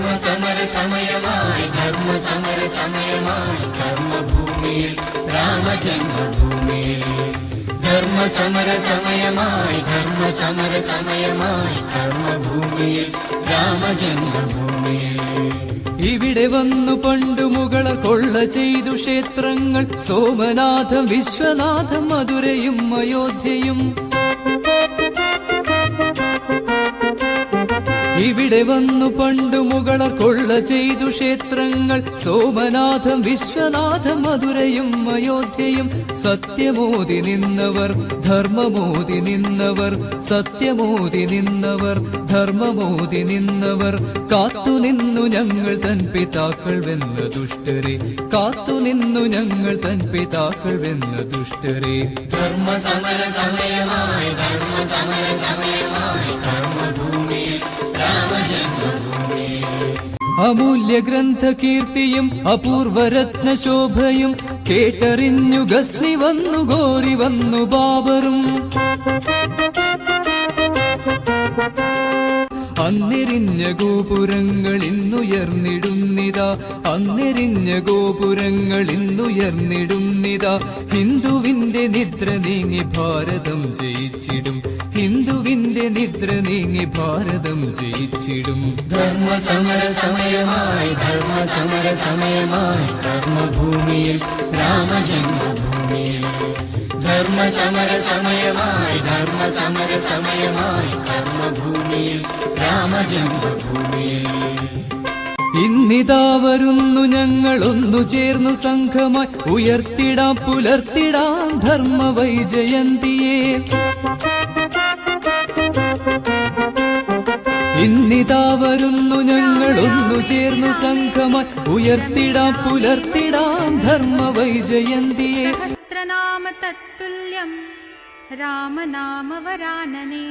സമയമായി ധർമ്മ സമര സമയമായി കർമ്മഭൂമിയിൽ രാമജന്മഭൂമിയിൽ. ധർമ്മ സമര സമയമായി ധർമ്മ സമര സമയമായി കർമ്മഭൂമിയിൽ രാമജന്മഭൂമിയിൽ. ഇവിടെ വന്നു പണ്ടു മുകളർ കൊള്ള ചെയ്തു ക്ഷേത്രങ്ങൾ. സോമനാഥം വിശ്വനാഥം മധുരയും അയോധ്യയും. ഇവിടെ വന്നു പണ്ടു മുകളർ കൊള്ള ചെയ്തു ക്ഷേത്രങ്ങൾ. സോമനാഥം വിശ്വനാഥം മധുരയും അയോധ്യയും. സത്യമോതി നിന്നവർ ധർമ്മമോതി നിന്നവർ. സത്യമോതി നിന്നവർ ധർമ്മമോതി നിന്നവർ. കാത്തുനിന്നു ഞങ്ങൾ തൻ പിതാക്കൾ വെന്ന ദുഷ്ടരെ. കാത്തുനിന്നു ഞങ്ങൾ തൻ പിതാക്കൾ വെന്ന ദുഷ്ടരെ. ധർമ്മ സമര സമയമായി ധർമ്മ സമര അമൂല്യ അപൂർവരത്ന ശോഭയും കേട്ടറിഞ്ഞു ഗസ്നി വന്നു ഗോരി വന്നു ബാബറും. അന്നെരിഞ്ഞ ഗോപുരങ്ങൾ ഇന്നുയർന്നിടുന്നിതാ അന്നെരിഞ്ഞ ഗോപുരങ്ങൾ ഇന്നുയർന്നിടുന്നിതാ. ഹിന്ദുവിന്റെ നിദ്ര നീങ്ങി ഭാരതം ജയിച്ചിടും നിദ്ര നീങ്ങി ഭാരതം ജയിച്ചിടും. ധർമ്മ സമര സമയമായി ധർമ്മ സമര സമയമായി കർമ്മഭൂമിയിൽ രാമജന്മഭൂമിയിൽ. ധർമ്മ സമര സമയമായി ധർമ്മ സമര സമയമായി കർമ്മഭൂമിയിൽ രാമജന്മഭൂമിയിൽ. ഇന്നിതാ വരുന്നു ഞങ്ങൾ ഒന്നു ചേർന്നു സംഘമായി. ഉയർത്തിടാം പുലർത്തിടാം ധർമ്മ വൈജയന്തിയെ ഇതാ വരുന്നു ഞങ്ങളൊന്നു ചേർന്നു സംഘമ ഉയർത്തിടാം പുലർത്തിടാം ധർമ്മ വൈജയന്തിയെ സഹസ്രനാമ തത്തുല്യം രാമനാമവരാനനേ